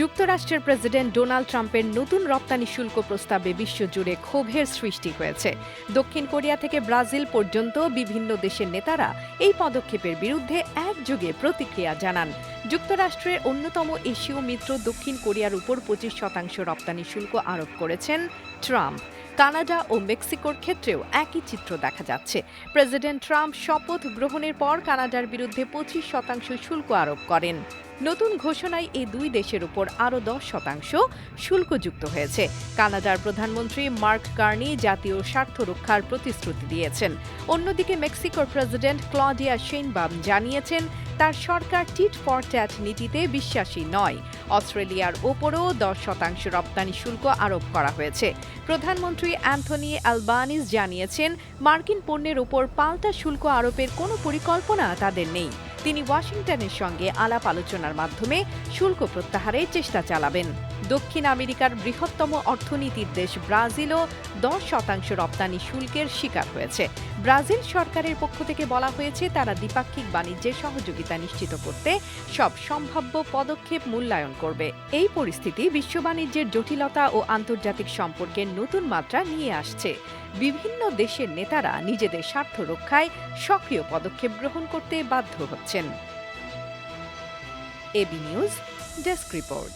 যুক্তরাষ্ট্রের president Donald ট্রাম্পের নতুন রপ্তানি শুল্ক প্রস্তাবে বিশ্বজুড়ে ক্ষোভের সৃষ্টি হয়েছে। দক্ষিণ কোরিয়া থেকে ব্রাজিল পর্যন্ত বিভিন্ন দেশের নেতারা এই পদক্ষেপের বিরুদ্ধে একযোগে প্রতিক্রিয়া জানান। যুক্তরাষ্ট্রের অন্যতম এশীয় মিত্র দক্ষিণ কোরিয়ার উপর পঁচিশ শতাংশ রপ্তানি শুল্ক আরোপ করেছেন ট্রাম্প। কানাডা ও মেক্সিকোর ক্ষেত্রেও একই চিত্র দেখা যাচ্ছে। প্রেসিডেন্ট ট্রাম্প শপথ গ্রহণের পর কানাডার বিরুদ্ধে পঁচিশ শতাংশ শুল্ক আরোপ করেন। নতুন ঘোষণায় এই দুই দেশের উপর আরও দশ শতাংশ শুল্ক যুক্ত হয়েছে। কানাডার প্রধানমন্ত্রী মার্ক কার্নি জাতীয় স্বার্থ রক্ষার প্রতিশ্রুতি দিয়েছেন। অন্যদিকে মেক্সিকোর প্রেসিডেন্ট ক্লডিয়া শেনবাম জানিয়েছেন, তার সরকার টিট ফর ট্যাট নীতিতে বিশ্বাসী নয়। অস্ট্রেলিয়ার ওপরও দশ শতাংশ রপ্তানি শুল্ক আরোপ করা হয়েছে। প্রধানমন্ত্রী অ্যান্থনি অ্যালবানিস জানিয়েছেন, মার্কিন পণ্যের ওপর পাল্টা শুল্ক আরোপের কোনো পরিকল্পনা তাদের নেই। তিনি ওয়াশিংটনের সঙ্গে আলাপ আলোচনার মাধ্যমে শুল্ক প্রত্যাহারের চেষ্টা চালাবেন। দক্ষিণ আমেরিকার বৃহত্তম অর্থনীতির দেশ ব্রাজিলও দশ শতাংশ রপ্তানি শুল্কের শিকার হয়েছে। ব্রাজিল সরকারের পক্ষ থেকে বলা হয়েছে, তারা দ্বিপাক্ষিক বাণিজ্যের সহযোগিতা নিশ্চিত করতে সব সম্ভাব্য পদক্ষেপ মূল্যায়ন করবে। এই পরিস্থিতি বিশ্ব বাণিজ্যের জটিলতা ও আন্তর্জাতিক সম্পর্কের নতুন মাত্রা নিয়ে আসছে। বিভিন্ন দেশের নেতারা নিজেদের স্বার্থ রক্ষায় সক্রিয় পদক্ষেপ গ্রহণ করতে বাধ্য হচ্ছেন এবি নিউজ ডেস্ক রিপোর্ট